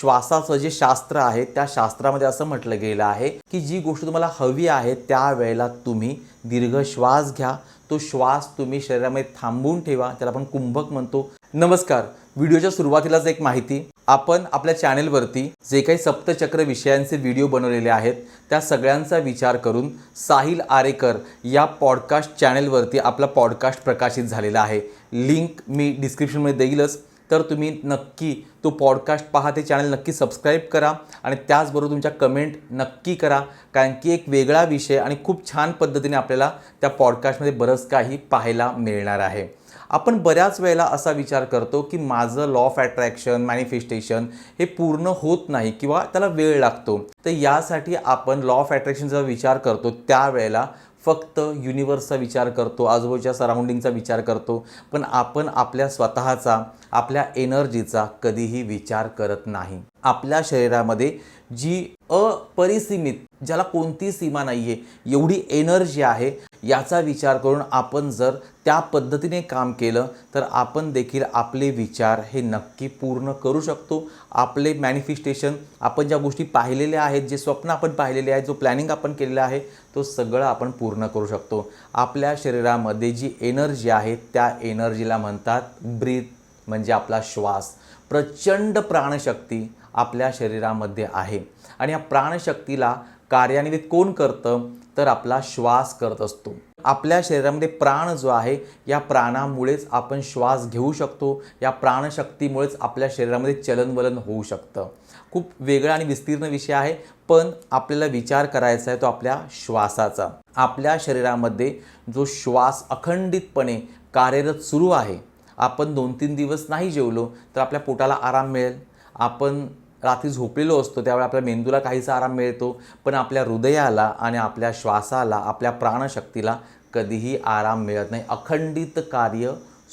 श्वासाचं जे शास्त्र आहे त्या शास्त्रामध्ये असं म्हटलं गेलं आहे की जी गोष्ट तुम्हाला हवी आहे त्या वेळेला तुम्ही दीर्घ श्वास घ्या. तो श्वास तुम्ही शरीरामध्ये थांबवून ठेवा. त्याला आपण कुंभक म्हणतो. नमस्कार. व्हिडिओच्या सुरुवातीलाच एक माहिती. आपण आपल्या चॅनेलवरती जे काही सप्तचक्र विषयांचे व्हिडिओ बनवलेले आहेत त्या सगळ्यांचा विचार करून साहिल आरेकर या पॉडकास्ट चॅनेलवरती आपला पॉडकास्ट प्रकाशित झालेला आहे. लिंक मी डिस्क्रिप्शनमध्ये देईलच. तर तुम्ही नक्की तो पॉडकास्ट पहा ते चॅनल नक्की सबस्क्राईब करा आणि त्याचबरोबर तुमच्या कमेंट नक्की करा. कारण की एक वेगळा विषय आणि खूप छान पद्धतीने आपल्याला त्या पॉडकास्टमध्ये बरंच काही पाहायला मिळणार आहे. आपण बऱ्याच वेळेला असा विचार करतो की माझं लॉ ऑफ अट्रॅक्शन मॅनिफेस्टेशन हे पूर्ण होत नाही किंवा त्याला वेळ लागतो. तर यासाठी आपण लॉ ऑफ अट्रॅक्शनचा विचार करतो त्यावेळेला फक्त युनिवर्सचा विचार करतो आजूबाजूच्या सराउंडिंगचा विचार करतो पण आपण आपल्या स्वतःचा आपल्या एनर्जीचा कधीही विचार करत नाही. आपल्या शरीरामध्ये जी अपरिसीमित ज्याला कोणती सीमा नाही आहे एवढी एनर्जी आहे याचा विचार करून आपण जर त्या पद्धतीने काम केलं तर आपण देखील आपले विचार हे नक्की पूर्ण करू शकतो. आपले मॅनिफेस्टेशन आपण ज्या गोष्टी पाहिलेल्या आहेत जे स्वप्न आपण पाहिलेले आहेत जो प्लॅनिंग आपण केलेला आहे तो सगळं आपण पूर्ण करू शकतो. आपल्या शरीरामध्ये जी एनर्जी आहे त्या एनर्जीला म्हणतात ब्रीथ म्हणजे आपला श्वास. प्रचंड प्राणशक्ती आपल्या शरीरामध्ये आहे. आणि या प्राणशक्तीला कार्यान्वित कोण करतं? तर आपला श्वास करत असतो. आपल्या शरीरामध्ये प्राण जो आहे या प्राणामुळेच आपण श्वास घेऊ शकतो. या प्राणशक्तीमुळेच आपल्या शरीरामध्ये चलनवलन होऊ शकतं. खूप वेगळा आणि विस्तीर्ण विषय आहे पण आपल्याला विचार करायचा आहे तो आपल्या श्वासाचा. आपल्या शरीरामध्ये जो श्वास अखंडितपणे कार्यरत सुरू आहे आपण दोन तीन दिवस नाही जेवलो तर आपल्या पोटाला आराम मिळेल. आपण रात्री झोपलेलो असतो त्यावेळी आपल्या मेंदूला काहीसा आराम मिळतो. पण आपल्या हृदयाला आणि आपल्या श्वासाला आपल्या प्राणशक्तीला कधीही आराम मिळत नाही. अखंडित कार्य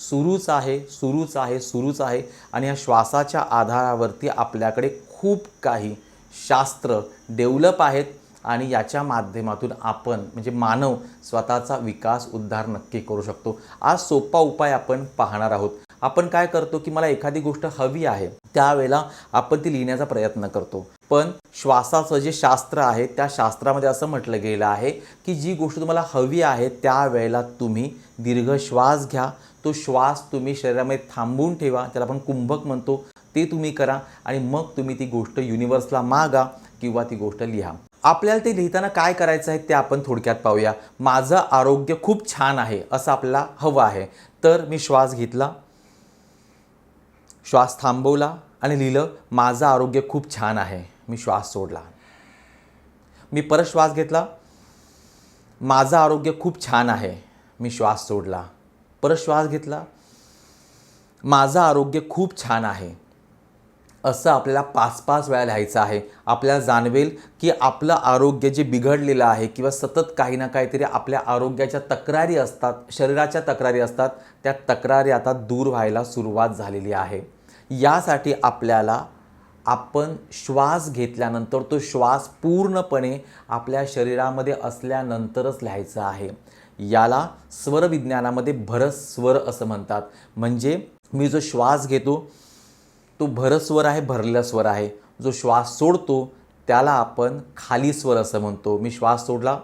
सुरूच आहे सुरूच आहे सुरूच आहे. आणि या श्वासाच्या आधारावरती आपल्याकडे खूप काही शास्त्र डेव्हलप आहेत. आणि याच्या माध्यमातून आपण म्हणजे मानव स्वतःचा विकास उद्धार नक्की करू शकतो. आज सोपा उपाय आपण पाहणार आहोत. आपण काय करतो की मला एखादी गोष्ट हवी आहे त्यावेळेला आपण ती लिहिण्याचा प्रयत्न करतो. पण श्वासाचं जे शास्त्र आहे त्या शास्त्रामध्ये असं म्हटलं गेलं आहे की जी गोष्ट तुम्हाला हवी आहे त्यावेळेला तुम्ही दीर्घ श्वास घ्या. तो श्वास तुम्ही शरीरामध्ये थांबवून ठेवा त्याला आपण कुंभक म्हणतो. ते तुम्ही करा आणि मग तुम्ही ती गोष्ट युनिवर्सला मागा किंवा ती गोष्ट लिहा. आपल्याला ते लिहिताना काय करायचं आहे ते आपण थोडक्यात पाहूया. माझं आरोग्य खूप छान आहे असं आपल्याला हवं आहे. तर मी श्वास घेतला. श्वास थांबवला आणि लिहिलं माझं आरोग्य खूप छान आहे. मी श्वास सोडला. मी परत श्वास घेतला. माझं आरोग्य खूप छान आहे. मी श्वास सोडला. परत श्वास घेतला. माझं आरोग्य खूप छान आहे. असं आपल्याला पाच पाच वेळा लिहायचं आहे. आपल्याला जाणवेल की आपलं आरोग्य जे बिघडलेलं आहे किंवा सतत काही ना काहीतरी आपल्या आरोग्याच्या तक्रारी असतात शरीराच्या तक्रारी असतात त्या तक्रारी आता दूर व्हायला सुरुवात झालेली आहे. यासाठी आपल्याला आपण श्वास घेतल्यानंतर तो श्वास पूर्णपणे आपल्या शरीरामध्ये असल्यानंतरच लिहायचा आहे. याला स्वरविज्ञानामध्ये भरस्वर असं म्हणतात. म्हणजे मी जो श्वास घेतो तो भरस्वर आहे भरलेला स्वर आहे. जो श्वास सोडतो त्याला आपण खाली स्वर असं म्हणतो. मी श्वास सोडला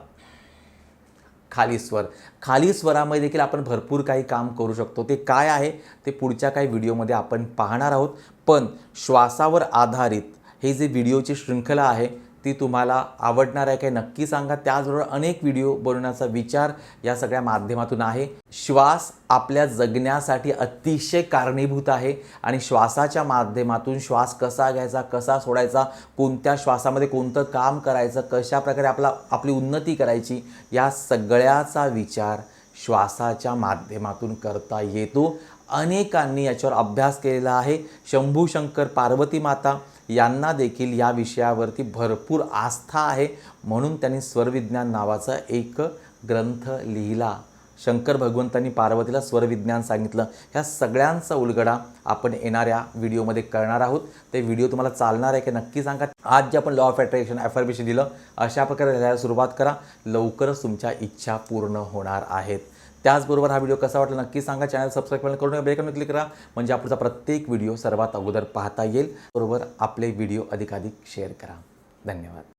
खाली स्वर खाली स्वरामध्ये देखील आपण भरपूर काही काम करू शकतो. ते काय आहे? ते पुढच्या काही व्हिडिओमध्ये आपण पाहणार आहोत. पण श्वासावर आधारित हे जे व्हिडिओची शृंखला आहे ती तुम्हाला आवडणार आहे काय नक्की सांगा. त्याचबरोबर अनेक व्हिडिओ बनवण्याचा विचार या सगळ्या माध्यमातून आहे. श्वास आपल्या जगण्यासाठी अतिशय कारणीभूत आहे आणि श्वासाच्या माध्यमातून श्वास कसा घ्यायचा कसा सोडायचा कोणत्या श्वासामध्ये कोणतं काम करायचं कशा प्रकारे आपला आपली उन्नती करायची या सगळ्याचा विचार श्वासाच्या माध्यमातून करता येतो. अनेकांनी याच्यावर अभ्यास केलेला आहे. शंभू शंकर पार्वती माता यांना देखील या विषयावरती भरपूर आस्था आहे. म्हणून त्यांनी स्वरविज्ञान नावाचा एक ग्रंथ लिहिला. शंकर भगवंतांनी पार्वतीला स्वरविज्ञान सांगितलं. ह्या सगळ्यांचा उलगडा आपण येणाऱ्या व्हिडिओमध्ये करणार आहोत. ते व्हिडिओ तुम्हाला चालणार आहे की नक्की सांगा. आज जे आपण लॉ ऑफ अट्रॅक्शन ॲफर्मेशन दिलं अशा प्रकारे लिहायला सुरुवात करा. लवकरच तुमच्या इच्छा पूर्ण होणार आहेत. त्याचबरोबर हा व्हिडिओ कसा वाटला नक्की सांगा. चॅनल सबस्क्राईब करून बेलकन क्लिक करा. म्हणजे आपला प्रत्येक व्हिडिओ सर्वात अगोदर पाहता येईल. बरोबर आपले व्हिडिओ अधिकाधिक शेअर करा. धन्यवाद.